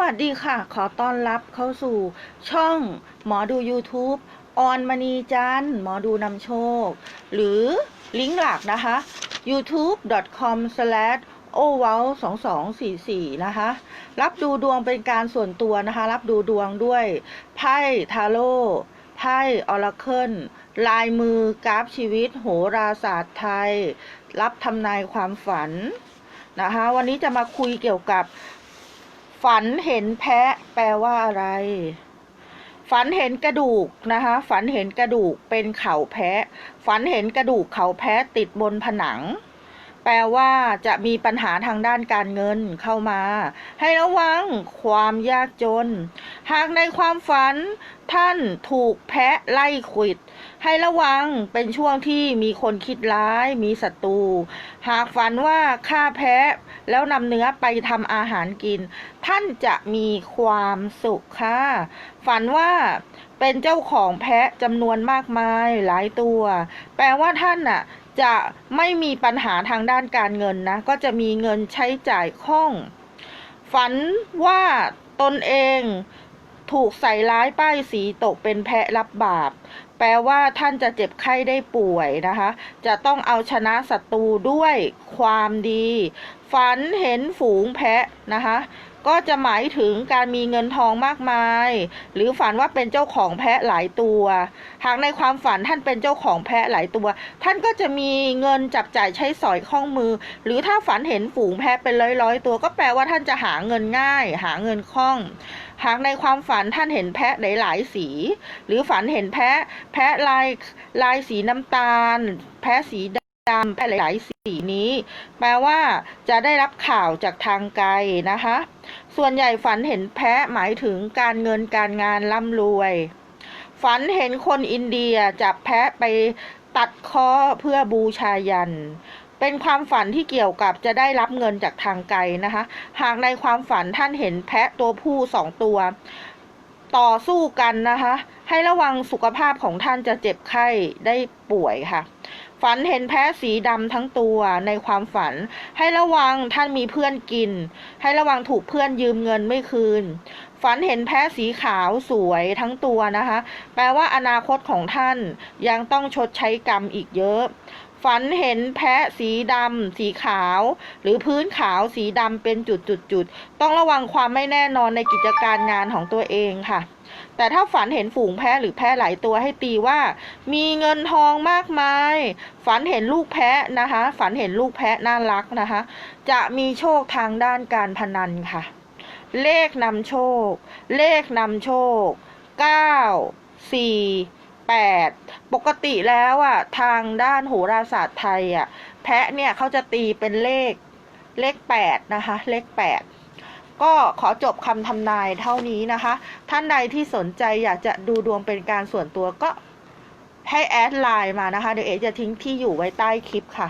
วัสดีค่ะ ขอต้อนรับเข้าสู่ช่องหมอดู YouTube ออนมณีจันหมอดูนำโชค หรือลิงก์หลักนะคะ youtube.com o w o w 2 2 4 4 นะคะ รับดูดวงเป็นการส่วนตัวนะคะ รับดูดวงด้วยไพ่ทาโร่ไพ่ออราเคิลลายมือกราฟชีวิต โหราศาสตร์ไทย รับทำนายความฝันนะคะ วันนี้จะมาคุยเกี่ยวกับ ฝันเห็นแพะแปลว่าอะไร ฝันเห็นกระดูกนะคะ ฝันเห็นกระดูกเป็นเข่าแพะ ฝันเห็นกระดูกเขาแพะติดบนผนัง แปลว่าจะมีปัญหาทางด้านการเงินเข้ามา ให้ระวังความยากจน หากในความฝันท่านถูกแพะไล่ขวิด ให้ระวังเป็นช่วงที่มีคนคิดร้ายมีศัตรู หากฝันว่าฆ่าแพะแล้วนำเนื้อไปทำอาหารกิน ท่านจะมีความสุขค่ะ ฝันว่า เป็นเจ้าของแพะจำนวนมากมายหลายตัว แปลว่าท่านน่ะจะไม่มีปัญหาทางด้านการเงินนะ ก็จะมีเงินใช้จ่ายคล่อง ฝันว่าตนเองถูกใส่ร้ายป้ายสีตกเป็นแพะรับบาป แปลว่าท่านจะเจ็บไข้ได้ป่วยนะคะ จะต้องเอาชนะศัตรูด้วยความดี ฝันเห็นฝูงแพะนะคะก็จะหมายถึงการมีเงินทองมากมาย หรือฝันว่าเป็นเจ้าของแพะหลายตัว หากในความฝันท่านเป็นเจ้าของแพะหลายตัว ท่านก็จะมีเงินจับจ่ายใช้สอยคล่องมือ หรือถ้าฝันเห็นฝูงแพะเป็นร้อยๆตัว ก็แปลว่าท่านจะหาเงินง่าย หาเงินคล่อง หากในความฝันท่านเห็นแพะหลายๆสี หรือฝันเห็นแพะ แพะลายลายสีน้ำตาล แพะสีดำแพะหลายสีนี้ แปลว่าจะได้รับข่าวจากทางไกลนะคะ ส่วนใหญ่ฝันเห็นแพะหมายถึงการเงินการงานร่ำรวย ฝันเห็นคนอินเดียจับแพะไปตัดคอเพื่อบูชายัน เป็นความฝันที่เกี่ยวกับจะได้รับเงินจากทางไกลนะคะ หากในความฝันท่านเห็นแพะตัวผู้สองตัว ต่อสู้กันนะคะ ให้ระวังสุขภาพของท่านจะเจ็บไข้ได้ป่วยค่ะ ฝันเห็นแพะสีดำทั้งตัวในความฝัน ให้ระวังท่านมีเพื่อนกิน ให้ระวังถูกเพื่อนยืมเงินไม่คืน ฝันเห็นแพะสีขาวสวยทั้งตัวนะคะ แปลว่าอนาคตของท่านยังต้องชดใช้กรรมอีกเยอะ ฝันเห็นแพะสีดำสีขาว หรือพื้นขาวสีดำเป็นจุดๆๆต้องระวังความไม่แน่นอนในกิจการงานของตัวเองค่ะ แต่ถ้าฝันเห็นฝูงแพะหรือแพะหลายตัวให้ตีว่า มีเงินทองมากมาย ฝันเห็นลูกแพะนะคะ ฝันเห็นลูกแพะน่ารักนะคะ จะมีโชคทางด้านการพนันค่ะ เลขนำโชค เลขนำโชค9 4 8ป กติแล้วอะทางด้านโหราศาสตร์ไทยอะแพะเนี่ยเขาจะตีเป็นเลขเลขแปดนะคะเลขแปดก็ขอจบคำทำนายเท่านี้นะคะ ท่านใดที่สนใจอยากจะดูดวงเป็นการส่วนตัวก็ให้แอดไลน์มานะคะ เดี๋ยวเอจะทิ้งที่อยู่ไว้ใต้คลิปค่ะ